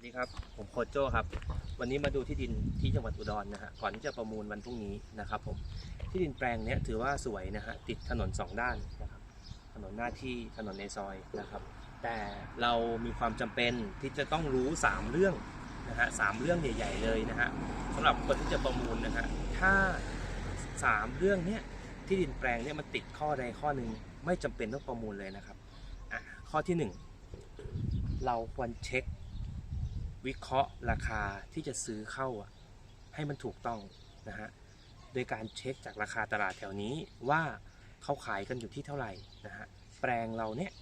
วัสดีครับ ผมโคโจครับ วันนี้มาดูที่ดินที่จังหวัดอุดรนะฮะ ก่อนที่จะประมูลวันพรุ่งนี้นะครับผม ที่ดินแปลงเนี้ยถือว่าสวยนะฮะ ติดถนนสองด้านนะครับ ถนนหน้าที่ ถนนในซอยนะครับ แต่เรามีความจำเป็นที่จะต้องรู้ 3 เรื่องนะฮะสามเรื่องใหญ่ ๆ เลยนะฮะสำหรับคนที่จะประมูลนะฮะ ถ้า 3 เรื่องเนี้ยที่ดินแปลงเนี้ยมันติดข้อใดข้อหนึ่งไม่จำเป็นต้องประมูลเลยนะครับอะข้อที่หนึ่งเราควรเช็ค วิเคราะห์ราคาที่จะซื้อเข้าให้มันถูกต้องนะฮะโดยการเช็คจากราคาตลาดแถวนี้ว่าเขาขายกันอยู่ที่เท่าไหร่นะฮะแปลงเราเนี่ย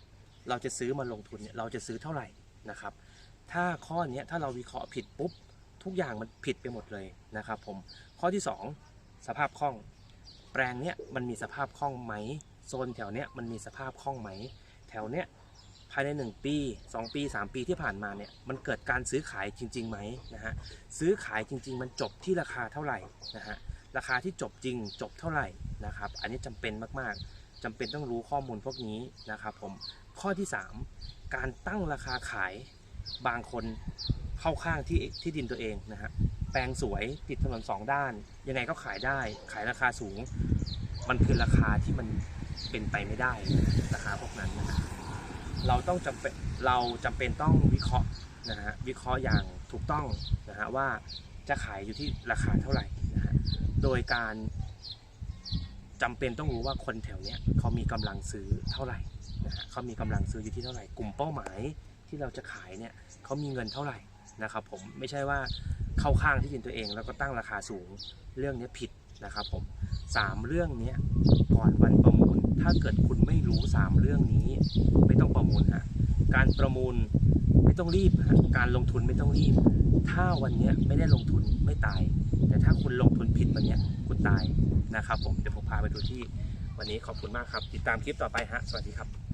เราจะซื้อมาลงทุนเนี่ยเราจะซื้อเท่าไหร่นะครับ ถ้าข้อนี้ถ้าเราวิเคราะห์ผิดปุ๊บทุกอย่างมันผิดไปหมดเลยนะครับผมข้อที่ 2 สภาพคล่อง แปลงเนี้ยมันมีสภาพคล่องไหมโซนแถวเนี้ยมันมีสภาพคล่องไหม แถวเนี้ยายใน 1 ปี 2 ปี 3 ปีที่ผ่านมาเนี่ยมันเกิดการซื้อขายจริงๆไหมนะฮะซื้อขายจริง ๆ มันจบที่ราคาเท่าไหร่นะฮะราคาที่จบจริงจบเท่าไหร่นะครับ อันนี้จำเป็นมากๆจำเป็นต้องรู้ข้อมูลพวกนี้นะครับผมข้อที่ 3 การตั้งราคาขายบางคนเข้าข้างที่ที่ดินตัวเองนะฮะแปลงสวยติดถนนสองด้าน ยังไงก็ขายได้ขายราคาสูง มันคือราคาที่มันเป็นไปไม่ได้ราคาพวกนั้นนะ เราต้องจำเป็นเราจำเป็นต้องวิเคราะห์นะฮะวิเคราะห์อย่างถูกต้องนะฮะว่าจะขายอยู่ที่ราคาเท่าไหร่นะฮะโดยการจำเป็นต้องรู้ว่าคนแถวเนี้ยเขามีกำลังซื้อเท่าไหร่นะฮะเขามีกำลังซื้ออยู่ที่เท่าไหร่ กลุ่มเป้าหมายที่เราจะขายเนี่ยเขามีเงินเท่าไหร่นะครับผมไม่ใช่ว่าเข้าข้างที่ดินตัวเอง แล้วก็ตั้งราคาสูงเรื่องนี้ผิดนะครับผมสามเรื่องนี้ก่อนวันประมูล ถ้าเกิดคุณไม่รู้สามเรื่องนี้ ไม่ต้องประมูลฮะการประมูลไม่ต้องรีบฮะการลงทุนไม่ต้องรีบ ถ้าวันนี้ไม่ได้ลงทุนไม่ตาย แต่ถ้าคุณลงทุนผิดวันนี้คุณตายนะครับผมเดี๋ยวผมพาไปดูที่วันนี้ขอบคุณมากครับ ติดตามคลิปต่อไปฮะสวัสดีครับ